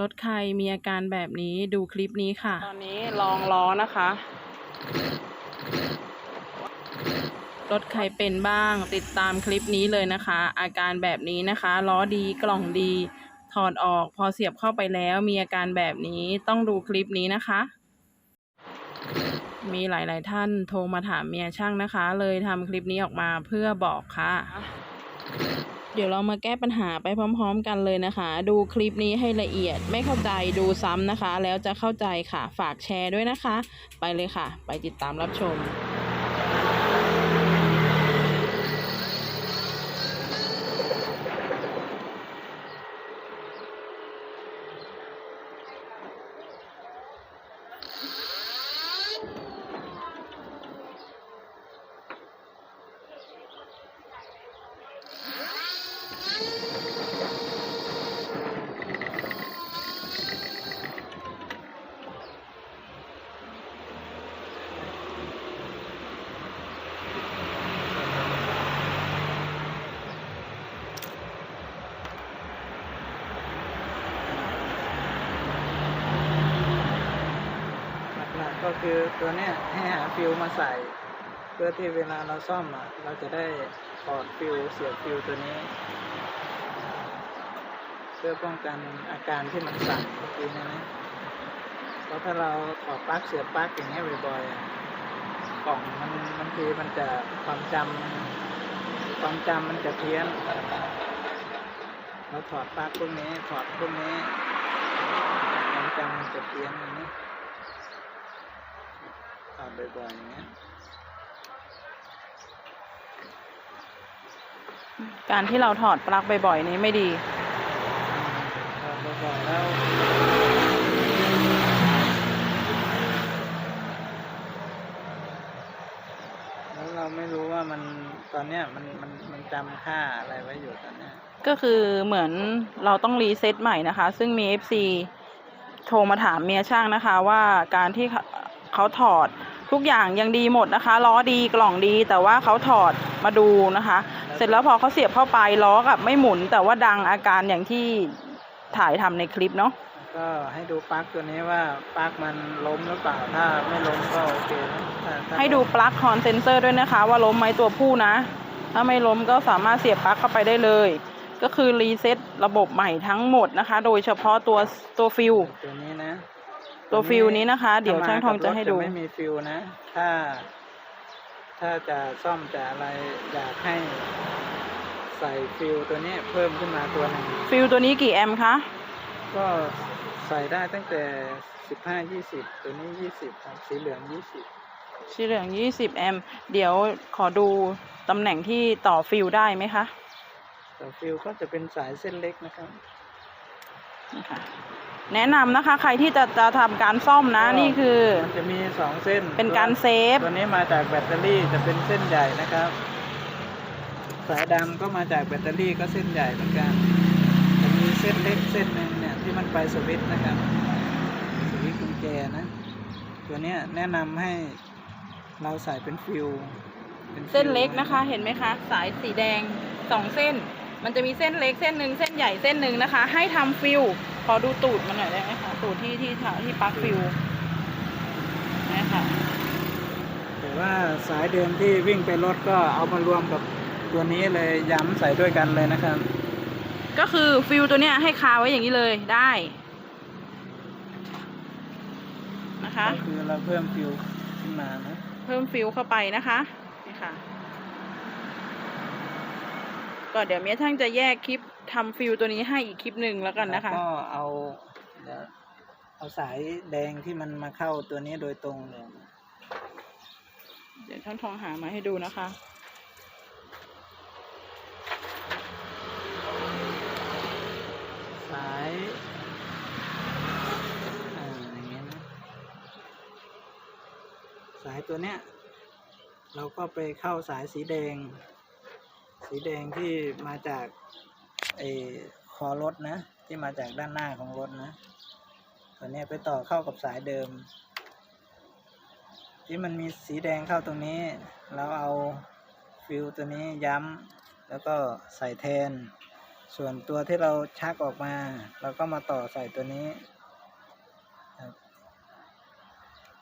รถใครมีอาการแบบนี้ดูคลิปนี้ค่ะ ตอนนี้ลองล้อนะคะ รถใครเป็นบ้างติดตามคลิปนี้เลยนะคะ อาการแบบนี้นะคะล้อดีกล่องดี ถอดออกพอเสียบเข้าไปแล้วมีอาการแบบนี้ต้องดูคลิปนี้นะคะ มีหลาย ๆ ท่านโทรมาถามเมียช่างนะคะ เลยทำคลิปนี้ออกมาเพื่อบอกค่ะ เดี๋ยวเรามาแก้ปัญหาไปพร้อม ๆ กันเลยนะคะ ดูคลิปนี้ให้ละเอียดไม่เข้าใจดูซ้ำนะคะ แล้วจะเข้าใจค่ะ ฝากแชร์ด้วยนะคะ ไปเลยค่ะ ไปติดตามรับชม คือตัวเนี้ยให้หาฟิวมาใส่ เพื่อที่เวลาเราซ่อมอะเราจะได้ถอดฟิวเสียบฟิวตัวนี้ เพื่อป้องกันอาการที่มันสั่นเมื่อกี้นยนะเพราะถ้าเราถอดปลั๊กเสียบปลั๊กอย่างเงี้ยบ่อยๆกล่องมันบางทีมันจะความจำความจำมันจะเพี้ยนเราถอดปลั๊กพวกนี้ถอดพวกนี้ความจำมันจะเพี้ยนอย่างนี้ ถอดบ่อยๆอย่างเงี้ยการที่เราถอดปลั๊กบ่อยๆนี้ไม่ดี ถอดบ่อยๆแล้วแล้วเราไม่รู้ว่ามันตอนเนี้ยมันมันมันจำค่าอะไรไว้อยู่ตอนเนี้ยก็คือเหมือนเราต้องรีเซ็ตใหม่นะคะ ซึ่งมี FC โทรมาถามเมียช่างนะคะว่าการที่เขาเขาถอด ทุกอย่างยังดีหมดนะคะ ล้อดีกล่องดี แต่ว่าเขาถอดมาดูนะคะ เสร็จแล้วพอเขาเสียบเข้าไปล้อกับไม่หมุน แต่ว่าดังอาการอย่างที่ถ่ายทำในคลิปเนาะก็ให้ดูปลั๊กตัวนี้ว่าปลั๊กมันล้มหรือเปล่าถ้าไม่ล้มก็โอเคนะถ้าถ้าให้ดูปลั๊กคอนเซนเซอร์ด้วยนะคะ ว่าล้มไหมตัวผู้นะ ถ้าไม่ล้มก็สามารถเสียบปลั๊กเข้าไปได้เลย ก็คือรีเซ็ตระบบใหม่ทั้งหมดนะคะ โดยเฉพาะตัวตัวฟิล ตัวนี้นะตัวฟิลนี้นะคะ เดี๋ยวช่างทองจะให้ดูถ้ามากับรถไม่มีฟิลนะ ถ้า ถ้าจะซ่อมจะอะไรอยากให้ ใส่ฟิลตัวนี้เพิ่มขึ้นมาตัวหนึ่งฟิลตัวนี้กี่แอมป์คะก็ใส่ได้ตั้งแต่สิบห้ายี่สิบตัวนี้ยี่สิบครับสีเหลืองยี่สิบสีเหลือง20แอมป์เดี๋ยวขอดูตำแหน่งที่ต่อฟิลได้ไหมคะแต่ฟิลก็จะเป็นสายเส้นเล็กนะครับนี่ค่ะ แนะนำนะคะ ใครที่จะจะทำการซ่อมนะนี่คือมันจะมีสองเส้นเป็นการเซฟ ตัวนี้มาจากแบตเตอรี่จะเป็นเส้นใหญ่นะครับ สายดำก็มาจากแบตเตอรี่ก็เส้นใหญ่เหมือนกันจะมีเส้นเล็กเส้นหนึ่งเนี่ยที่มันไปสวิตช์นะครับสวิตช์กุญแจนะ ตัวเนี้ยแนะนำให้เราใส่เป็นฟิวป็ฟิวเส้นเล็กนะคะเห็นไหมคะ สายสีแดงสองเส้น มันจะมีเส้นเล็กเส้นหนึ่งเส้นใหญ่เส้นหนึ่งนะคะ ให้ทำฟิลข อดูตูดมันหน่อยได้ไหมคะตูดที่ที่ที่ปลั๊กฟิลนะคะแต่ว่าสายเดิมที่วิ่งไปรถก็เอามารวมกับตัวนี้เลยย้ำใส่ด้วยกันเลยนะครับ ก็คือฟิลตัวเนี้ยให้คาไว้อย่างนี้เลยได้นะคะ ก็คือเราเพิ่มฟิวขึ้นมานะเพิ่มฟิลเข้าไปนะคะนี่ค่ะก็เดี๋ยวเมียช่างจะแยกคลิป ทำฟิลตัวนี้ให้อีกคลิปหนึ่งแล้วกันนะคะ แล้วก็เอาเดี๋ยวเอาสายแดงที่มันมาเข้าตัวนี้โดยตรงเลยเดี๋ยวช่างทองหามาให้ดูนะคะ สายอ่าอย่างเงี้ยนะสายตัวเนี้ย เราก็ไปเข้าสายสีแดง สีแดงที่มาจาก ไอคอรถนะ ที่มาจากด้านหน้าของรถนะตัวเนี้ยไปต่อเข้ากับสายเดิม ที่มันมีสีแดงเข้าตรงนี้ เราเอาฟิวตัวนี้ย้ำแล้วก็ใส่แทน ส่วนตัวที่เราชักออกมา เราก็มาต่อใส่ตัวนี้ครับ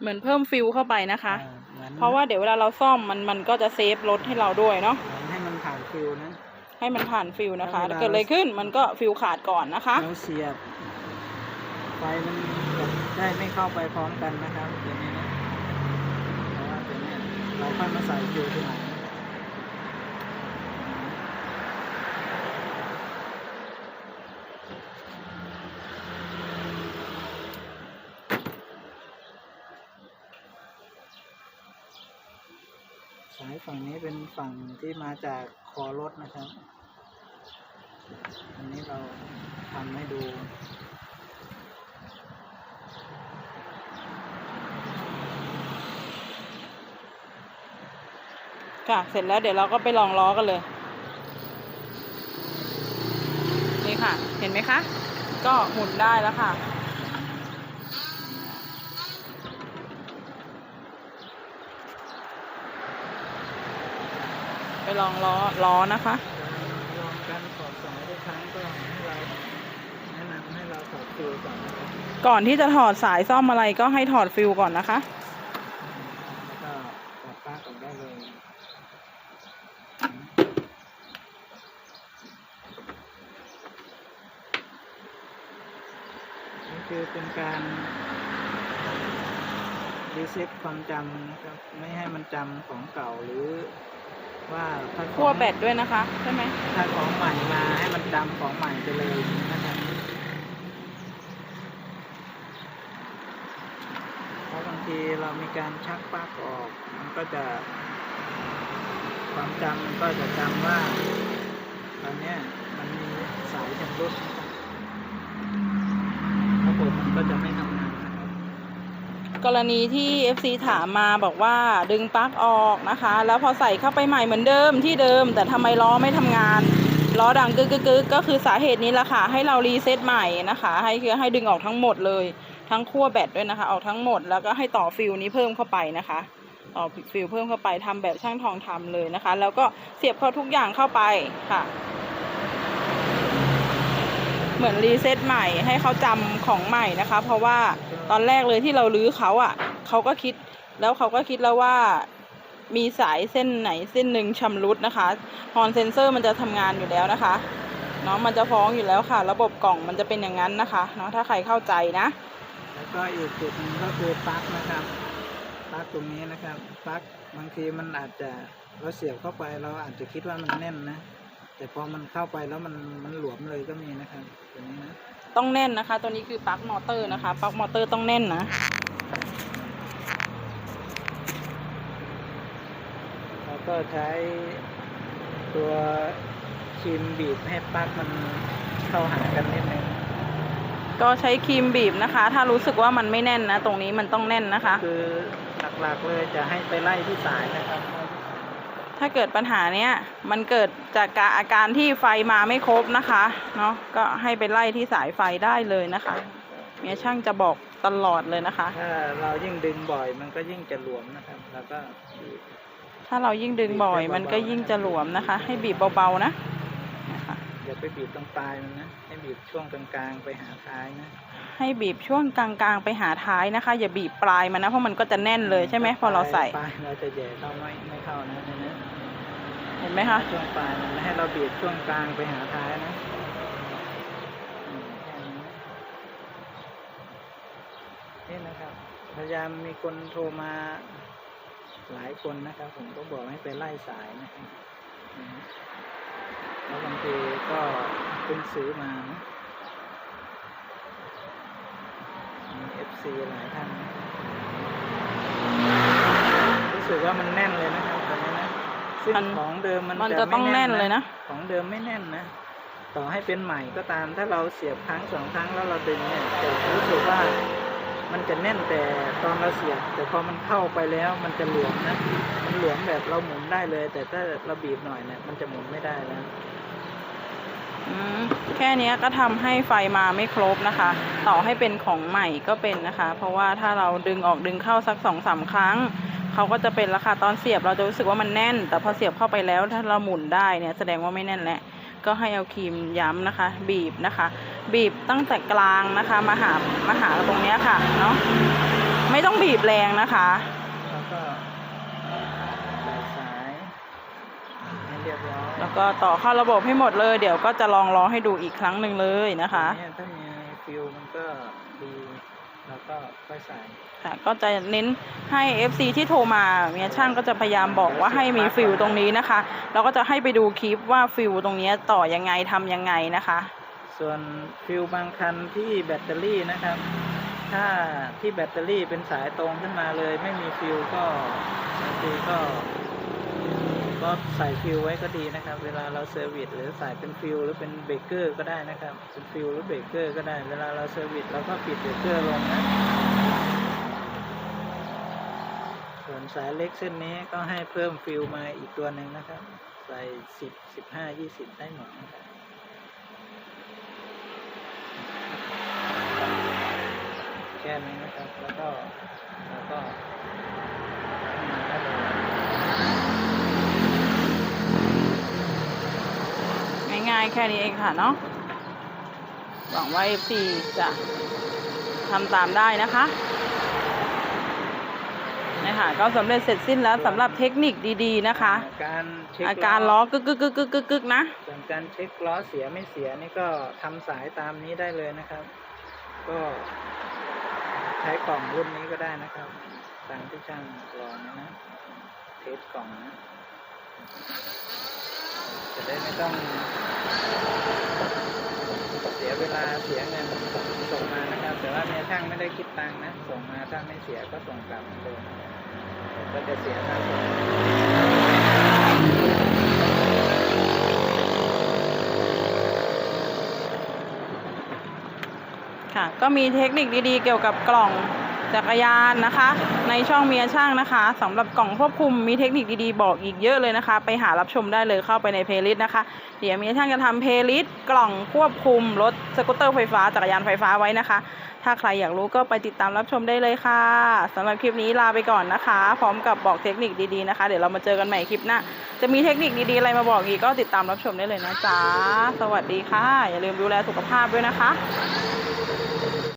เหมือนเพิ่มฟิลเข้าไปนะคะ อ่าหมือน เพราะว่าเดี๋ยวเวลาเราซ่อมมันมันก็จะเซฟรถให้เราด้วยเนาะเหมือนให้มันผ่านฟิลนะ ให้มันผ่านฟิลนะคะแล้วเวลาเกิดอะไรขึ้นมันก็ฟิลขาดก่อนนะคะเราเสียบไฟมันแบบได้ไม่เข้าไปพร้อมกันนะครับตัวนี้นะเพราะว่าตัวเนี้ยเราค่อยมาใส่ฟิลทีหลังสายฝั่งนี้เป็นฝั่งที่มาจากคอรถนะครับ อันนี้เราทำให้ดูค่ะ เสร็จแล้วเดี๋ยวเราก็ไปลองล้อกันเลย นี่ค่ะ เห็นไหมคะ ก็หมุนได้แล้วค่ะ ไปลองล้อล้อนะคะ ลองการถอดสายทุกครั้งก็ให้เราแนะนำให้เราถอด ฟิวก่อนนะครับก่อนที่จะถอดสายซ่อมอะไรก็ให้ถอดฟิลก่อนนะคะแล้วก็ถอดปลั๊กออกได้เลยนี่คือเป็นการรีเซ็ตความจำนะครับไม่ให้มันจำของเก่าหรือว่าถ้าของขั้วแบตด้วยนะคะ ใช่ไหม ถ้าของใหม่มาให้มันจำของใหม่ไปเลยนะครับเพราะบาง ทีเรามีการชักปลั๊กออก มันก็จะ ความจำมันก็จะจำว่าตอนนี้มันมีสายชำรุดรับระบบมันก็จะไม่ทำงานนะครับกรณีที่ FC ถามมาบอกว่าดึงปลั๊กออกนะคะ แล้วพอใส่เข้าไปใหม่เหมือนเดิมที่เดิม แต่ทำไมล้อไม่ทำงานล้อดังกึกกึกกึกก็คือสาเหตุนี้แหละค่ะ ให้เรารีเซ็ตใหม่นะคะ ให้คือให้ดึงออกทั้งหมดเลย ทั้งขั้วแบตด้วยนะคะออกทั้งหมดแล้วก็ให้ต่อฟิลนี้เพิ่มเข้าไปนะคะต่อฟิลเพิ่มเข้าไปทำแบบช่างทองทำเลยนะคะ แล้วก็เสียบเข้าทุกอย่างเข้าไปค่ะ เหมือนรีเซ็ตใหม่ให้เขาจำของใหม่นะคะ เพราะว่าตอนแรกเลยที่เราลื้อเขาอะเขาก็คิดแล้วเขาก็คิดแล้วว่ามีสายเส้นไหนเส้นหนึ่งชำรุดนะคะฮอนเซนเซอร์มันจะทำงานอยู่แล้วนะคะเนาะมันจะฟ้องอยู่แล้วค่ะ ระบบกล่องมันจะเป็นอย่างนั้นนะคะเนาะถ้าใครเข้าใจนะ แล้วก็อีกจุดหนึ่งก็คือปลั๊กนะครับปลั๊กตรงนี้นะครับปลั๊กบางทีมันอาจจะเราเสียบเข้าไปเราอาจจะคิดว่ามันแน่นนะ แต่พอมันเข้าไปแล้วมันมันหลวมเลยก็มีนะครับตัวนี้นะต้องแน่นนะคะ ตัวนี้คือปลั๊กมอเตอร์นะคะปลั๊กมอเตอร์ต้องแน่นนะแล้วก็ใช้ตัวครีมบีบให้ปลั๊กมันเข้าหากันนิดนึง ก็ใช้ครีมบีบนะคะ ถ้ารู้สึกว่ามันไม่แน่นนะ ตรงนี้มันต้องแน่นนะคะ คือหลักๆเลยจะให้ไปไล่ที่สายนะครับ ถ้าเกิดปัญหาเนี้ยมันเกิดจากการอาการที่ไฟมาไม่ครบนะคะเนาะก็ให้ไปไล่ที่สายไฟได้เลยนะคะเมียช่างจะบอกตลอดเลยนะคะถ้าเรายิ่งดึงบ่อยมันก็ยิ่งจะหลวมนะครับ แล้วก็บีบถ้าเรายิ่งดึงบ่อยมันก็ยิ่งจะหลวมนะคะ ให้บีบเบาๆนะนะคะอย่าไปบีบตรงปลายมันนะให้บีบช่วงกลางๆไปหาท้ายนะให้บีบช่วงกลางๆไปหาท้ายนะคะ อย่าบีบปลายมันนะเพราะมันก็จะแน่นเลยใช่ไหมพอเราใส่ปลายเราจะแย่เข้าไม่ไม่เข้านะเนี่ยนะเห็นไหมคะช่วงปลายมันให้เราบีบช่วงกลางไปหาท้ายนะอืมแค่นี้นี่นะครับพยายามมีคนโทรมาหลายคนนะครับ ผมก็บอกให้ไปไล่สายนะครับอืม แล้วบางทีก็เพิ่งซื้อมานะมีเอฟซีหลายท่านนะรู้สึกว่ามันแน่นเลยนะครับตอนนี้นะซึ่งมัน ของเดิมมันมันจะจะต้องไม่แน่นเลยนะ ของเดิมไม่แน่นนะ ต่อให้เป็นใหม่ก็ตาม ถ้าเราเสียบครั้งสองครั้งแล้วเราดึงเนี่ยจะรู้สึกว่ามันจะแน่นแต่ตอนเราเสียบ แต่พอมันเข้าไปแล้วมันจะหลวมนะ มันหลวมแบบเราหมุนได้เลย แต่ถ้าเราบีบหน่อยเนี่ยมันจะหมุนไม่ได้แล้วอืม แค่นี้ก็ทำให้ไฟมาไม่ครบนะคะ ต่อให้เป็นของใหม่ก็เป็นนะคะ เพราะว่าถ้าเราดึงออกดึงเข้าสักสองสามครั้งเขาก็จะเป็นราคาตอนเสียบเราจะรู้สึกว่ามันแน่น แต่พอเสียบเข้าไปแล้วถ้าเราหมุนได้เนี่ยแสดงว่าไม่แน่นแหละก็ให้เอาครีมย้ำนะคะ บีบนะคะ บีบตั้งแต่กลางนะคะมาหามาหาตรงนี้ค่ะเนาะไม่ต้องบีบแรงนะคะ แล้วก็ใส่สายให้เรียบร้อย แล้ว ก็ต่อเข้าระบบให้หมดเลย เดี๋ยวก็จะลองร้องให้ดูอีกครั้งหนึ่งเลยนะคะเนี่ยถ้ามีฟิลมันก็ดีแล้วก็ค่อยใส่ค่ะก็จะเน้นให้ FC ที่โทรมาเมียช่างก็จะพยายามบอกว่าให้มีฟิลตรงนี้นะคะเราก็จะให้ไปดูคลิปว่าฟิลตรงเนี้ยต่อยังไงทำยังไงนะคะ ส่วนฟิลบางคันที่แบตเตอรี่นะครับ ถ้าที่แบตเตอรี่เป็นสายตรงขึ้นมาเลย ไม่มีฟิลก็บางทีก็ ก็ใส่ฟิลไว้ก็ดีนะครับ เวลาเราเซอร์วิสหรือใส่เป็นฟิลหรือเป็นเบรกเกอร์ก็ได้นะครับเป็นฟิลหรือเบรกเกอร์ก็ได้ เวลาเราเซอร์วิสเราก็ปิดเบรกเกอร์ลงนะ ส่วนสายเล็กเส้นนี้ก็ให้เพิ่มฟิลมาอีกตัวหนึ่งนะครับ ใส่สิบสิบห้ายี่สิบได้หมดนะครับ แค่นี้นะครับ แล้วก็แล้วก็มาได้เลย ง่ายๆแค่นี้เองค่ะเนาะหวังว่า FC จะทำตามได้นะคะนี่ค่ะก็สำเร็จเสร็จสิ้นแล้วสำหรับเทคนิคดีๆนะคะ การเช็คอาการล้อกึกกึกกึกกึกกึกกึกนะ ส่วนการเช็คล้อเสียไม่เสียนี่ก็ทำสายตามนี้ได้เลยนะครับ ก็ใช้กล่องรุ่นนี้ก็ได้นะครับตามที่ช่างลองนะนะเทสกล่องนะ จะได้ไม่ต้องเสียเวลาเสียเงินส่งมานะครับ แต่ว่าเนี่ยช่างไม่ได้คิดตังค์นะ ส่งมาถ้าไม่เสียก็ส่งกลับเหมือนเดิมก็จะเสียค่าส่งค่ะ ก็มีเทคนิคดีๆ เกี่ยวกับกล่อง จักรยานนะคะ ในช่องเมียช่างนะคะสำหรับกล่องควบคุมมีเทคนิคดีๆบอกอีกเยอะเลยนะคะ ไปหารับชมได้เลยเข้าไปในเพลย์ลิสต์นะคะ เดี๋ยวเมียช่างจะทำเพลย์ลิสต์กล่องควบคุมรถสกูตเตอร์ไฟฟ้าจักรยานไฟฟ้าไว้นะคะ ถ้าใครอยากรู้ก็ไปติดตามรับชมได้เลยค่ะสำหรับคลิปนี้ลาไปก่อนนะคะ พร้อมกับบอกเทคนิคดีๆนะคะ เดี๋ยวเรามาเจอกันใหม่คลิปหน้าจะมีเทคนิคดีๆอะไรมาบอกอีกก็ติดตามรับชมได้เลยนะจ๊ะสวัสดีค่ะ อย่าลืมดูแลสุขภาพด้วยนะคะ